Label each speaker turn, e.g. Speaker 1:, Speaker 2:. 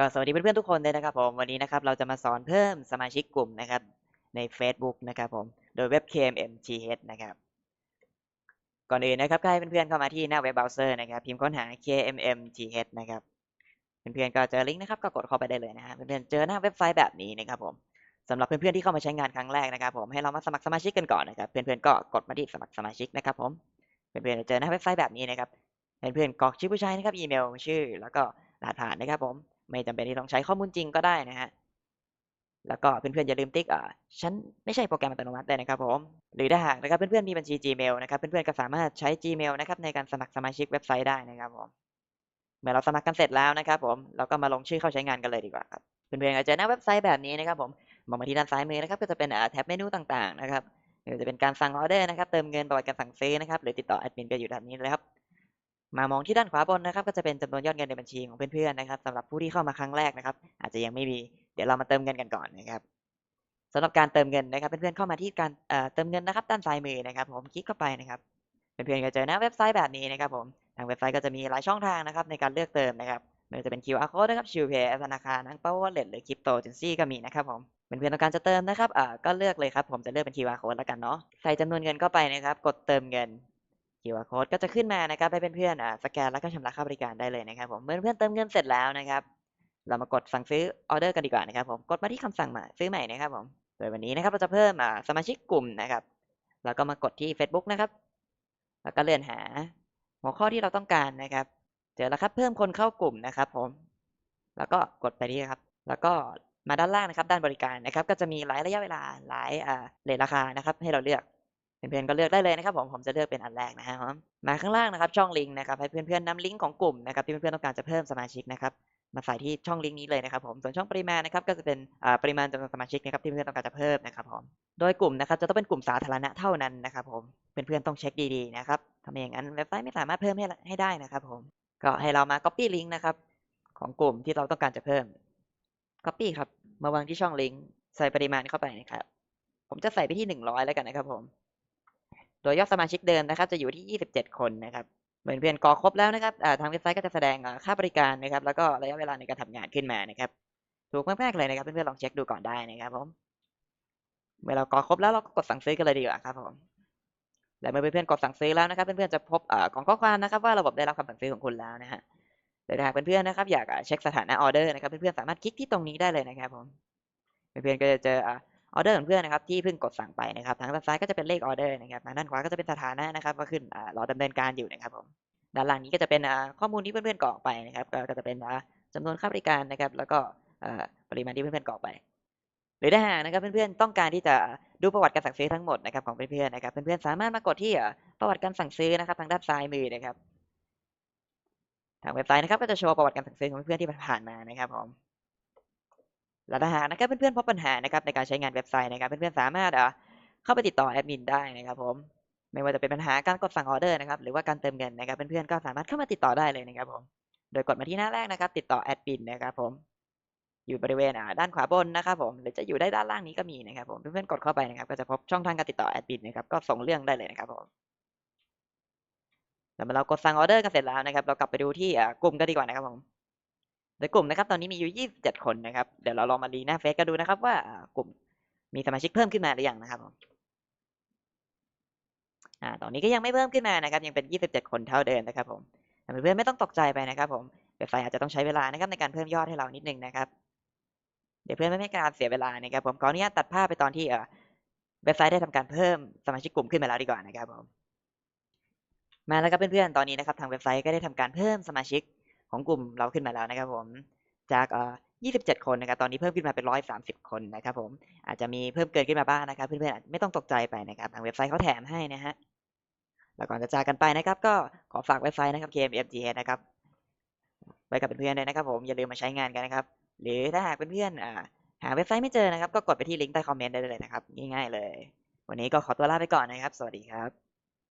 Speaker 1: ก็สวัสดีเพื่อนๆทุกคนเลยนะครับผมวันนี้นะครับเราจะมาสอนเพิ่มสมาชิกกลุ่มนะครับใน Facebook นะครับผมโดยเว็บ KMMGH นะครับก่อนอื่นนะครับก็ให้เพื่อนๆเข้ามาที่หน้าเว็บเบราว์เซอร์นะครับพิมพ์ค้นหา KMMGH นะครับเพื่อนๆก็เจอลิงก์นะครับก็กดเข้าไปได้เลยนะฮะเพื่อนๆเจอหน้าเว็บไซต์แบบนี้นะครับผมสำหรับเพื่อนๆที่เข้ามาใช้งานครั้งแรกนะครับผมให้เรามาสมัครสมาชิกกันก่อนนะครับเพื่อนๆก็กดมาที่สมัครสมาชิกนะครับผมเพื่อนๆจะเจอหน้าเว็บไซต์แบบนี้นะครับเพื่อนๆกรอกชื่อผู้ใช้นะครับอีเมลชื่อ แล้วก็รหัสผ่านนะครับผม ไม่จำเป็นที่ต้องใช้ข้อมูลจริงก็ได้นะฮะแล้วก็เพื่อนๆอย่าลืมติ๊กอ่าฉันไม่ใช่โปรแกรมอัตโนมัติเลยนะครับผมหรือถ้าหากนะครับเพื่อนๆมีบัญชี Gmail นะครับเพื่อนๆก็สามารถใช้ Gmail นะครับในการสมัครสมาชิกเว็บไซต์ได้นะครับผมเมื่อเราสมัครกันเสร็จแล้วนะครับผมเราก็มาลงชื่อเข้าใช้งานกันเลยดีกว่าครับเพื่อนๆก็จจะหน้าเว็บไซต์แบบนี้นะครับผมมองมาที่ด้านซ้ายมือนะครับก็จะเป็นแท็บเมนูต่างๆนะครับหรือจะเป็นการสั่งออเดอร์นะครับเติมเงินประวัติการสั่งซื้อนะครับหรือติดต่อแอดมินก็อยู่ด้านนี้เลยครับ มามองที่ด้านขวาบนนะครับ ก็จะเป็นจำนวนยอดเงินในบัญชีของเพื่อนๆนะครับสำหรับผู้ที่เข้ามาครั้งแรกนะครับ อาจจะยังไม่มีเดี๋ยวเรามาเติมเงินกันก่อนนะครับสำหรับการเติมเงินนะครับ เพื่อนๆเข้ามาที่การเติมเงินนะครับ ด้านซ้ายมือนะครับ ผมคลิกเข้าไปนะครับเพื่อนๆก็เจอหน้าเว็บไซต์แบบนี้นะครับ ผมทางเว็บไซต์ก็จะมีหลายช่องทางนะครับ ในการเลือกเติมนะครับไม่ว่าจะเป็น QR code นะครับ ชิวเพย์ธนาคารทั้ง Power Wallet หรือ Crypto Currency ก็มีนะครับผมเพื่อนๆต้องการจะเติมนะครับอ่าก็เลือกเลยครับ ผมจะเลือกเป็น QR code แล้วกันเนาะใส่จำนวนเงินเข้าไปนะครับ กดเติมเงิน QR code ก็จะขึ้นมานะครับให้เพื่อนๆอ่าสแกนแล้วก็ชำระค่าบริการได้เลยนะครับผมเมื่อเพื่อนเติมเงินเสร็จแล้วนะครับ เรามากดสั่งซื้อออเดอร์กันดีกว่านะครับผมกดมาที่คำสั่งมาซื้อใหม่นะครับผมโดยวันนี้นะครับเราจะเพิ่มสมาชิกกลุ่มนะครับแล้วก็มากดที่ Facebook นะครับ แล้วก็เลื่อนหา หัวข้อที่เราต้องการนะครับ เจอแล้วครับเพิ่มคนเข้ากลุ่มนะครับผม แล้วก็กดไปที่ครับ แล้วก็มาด้านล่างนะครับ ด้านบริการนะครับ ก็จะมีหลายระยะเวลาหลายอ่าเรทราคานะครับ ให้เราเลือก เพื่อนๆก็เลือกได้เลยนะครับผมผมจะเลือกเป็นอันแรกนะครับผมมาข้างล่างนะครับ ช่องลิงก์นะครับให้เพื่อนๆนำลิงก์ของกลุ่มนะครับที่เพื่อนๆต้องการจะเพิ่มสมาชิกนะครับมาใส่ที่ช่องลิงก์นี้เลยนะครับผมส่วนช่องปริมาณนะครับก็จะเป็นอ่าปริมาณจำนวนสมาชิกนะครับที่เพื่อนๆต้องการจะเพิ่มนะครับผมโดยกลุ่มนะครับจะต้องเป็นกลุ่มสาธารณะเท่านั้นนะครับผมเพื่อนๆต้องเช็คดีๆนะครับถ้าไม่อย่างนั้นเว็บไซต์ไม่สามารถเพิ่มให้ให้ได้นะครับผมก็ให้เรามา copy ลิงก์นะครับของกลุ่มที่เราต้องการจะเพิ่ม copy ครับมาวางที่ช่องลิงก์ใส่ปริมาณเข้าไปนะครับผมจะใส่ไปที่หนึ่งร้อยแล้วกันนะครับผม โดยยอดสมาชิกเดิมนะครับ จะอยู่ที่ 27 คนนะครับ เหมือนเพื่อนกรอครบแล้วนะครับทางเว็บไซต์ก็จะแสดงค่าบริการนะครับ แล้วก็ระยะเวลาในการทำงานขึ้นมานะครับ ถูกมากๆเลยนะครับ เพื่อนๆลองเช็คดูก่อนได้นะครับผม เมื่อเรากรอครบแล้วเราก็กดสั่งซื้อกันเลยดีกว่าครับผมและเมื่อเพื่อนๆกดสั่งซื้อแล้วนะครับ เพื่อนๆจะพบกล่องข้อความนะครับ ว่าระบบได้รับคำสั่งซื้อของคุณแล้วนะฮะโดยหากเพื่อนๆนะครับ อยากเช็คสถานะออเดอร์นะครับ เพื่อนๆสามารถคลิกที่ตรงนี้ได้เลยนะครับผม เพื่อนๆก็จะเจอ ออเดอร์ของเพื่อนนะครับที่เพิ่งกดสั่งไปนะครับทางด้านซ้ายก็จะเป็นเลขออเดอร์นะครับทางด้านขวาก็จะเป็นสถานะนะครับว่าขึ้นรอดำเนินการอยู่นะครับผมด้านล่างนี้ก็จะเป็นข้อมูลที่เพื่อนๆกรอกไปนะครับก็จะเป็นจำนวนค่าบริการนะครับ แล้วก็ปริมาณที่เพื่อนๆกรอกไป หรือถ้าหากนะครับเพื่อนๆต้องการที่จะดูประวัติการสั่งซื้อทั้งหมดนะครับของเพื่อนๆนะครับเพื่อนๆสามารถมากดที่ประวัติการสั่งซื้อนะครับ ทางด้านซ้ายมือนะครับทางเว็บไซต์นะครับก็จะโชว์ประวัติการสั่งซื้อของเพื่อนๆที่ผ่านมานะครับผม และถ้าหากนะครับเพื่อนๆพบปัญหานะครับในการใช้งานเว็บไซต์นะครับเพื่อนๆสามารถเข้าไปติดต่อแอดมินได้นะครับผมไม่ว่าจะเป็นปัญหาการกดสั่งออเดอร์นะครับหรือว่าการเติมเงินนะครับเพื่อนๆก็สามารถเข้ามาติดต่อได้เลยนะครับผมโดยกดมาที่หน้าแรกนะครับ ติดต่อแอดมินนะครับผมอยู่บริเวณด้านขวาบนนะครับผมหรือจะอยู่ได้ด้านล่างนี้ก็มีนะครับผมเพื่อนๆกดเข้าไปนะครับก็จะพบช่องทางการติดต่อแอดมินนะครับก็ส่งเรื่องได้เลยนะครับผมแล้วเมื่อเรากดสั่งออเดอร์กันเสร็จแล้วนะครับ เรากลับไปดูที่กลุ่มกันดีกว่านะครับผม โดยกลุ่มนะครับตอนนี้มีอยู่ 27 คนนะครับ เดี๋ยวเราลองมารีหน้าเฟซกันดูนะครับ ว่ากลุ่มมีสมาชิกเพิ่มขึ้นมาหรือยังนะครับผมอ่าตอนนี้ก็ยังไม่เพิ่มขึ้นมานะครับ ยังเป็น 27 คนเท่าเดิมนะครับผมแต่เพื่อนๆไม่ต้องตกใจไปนะครับผมเว็บไซต์อาจจะต้องใช้เวลานะครับในการเพิ่มยอดให้เรานิดนึงนะครับ เดี๋ยวเพื่อนไม่ให้การเสียเวลานะครับ ผมขออนุญาตตัดภาพไปตอนที่เเว็บไซต์ได้ทำการเพิ่มสมาชิกกลุ่มขึ้นมาแล้วดีกว่านะครับผมมาแล้วครับเพื่อนๆตอนนี้นะครับทางเว็บไซต์ก็ได้ทำการเพิ่มสมาชิก ของกลุ่มเราขึ้นมาแล้วนะครับผมจากเอ่อ27 คนนะครับ ตอนนี้เพิ่มขึ้นมาเป็น 130 คนนะครับผม อาจจะมีเพิ่มเกินขึ้นมาบ้างนะครับ เพื่อนๆ ไม่ต้องตกใจไปนะครับ ทางเว็บไซต์เขาแถมให้นะฮะ แล้วก่อนจะจากกันไปนะครับ ก็ขอฝากเว็บไซต์นะครับ KMFGH นะครับ ไว้กับเพื่อนๆเลยนะครับผม อย่าลืมมาใช้งานกันนะครับ หรือถ้าหากเพื่อนๆหาเว็บไซต์ไม่เจอนะครับ ก็กดไปที่ลิงก์ใต้คอมเมนต์ได้เลยนะครับ ง่ายๆเลย วันนี้ก็ขอตัวลาไปก่อนนะครับ สวัสดีครับ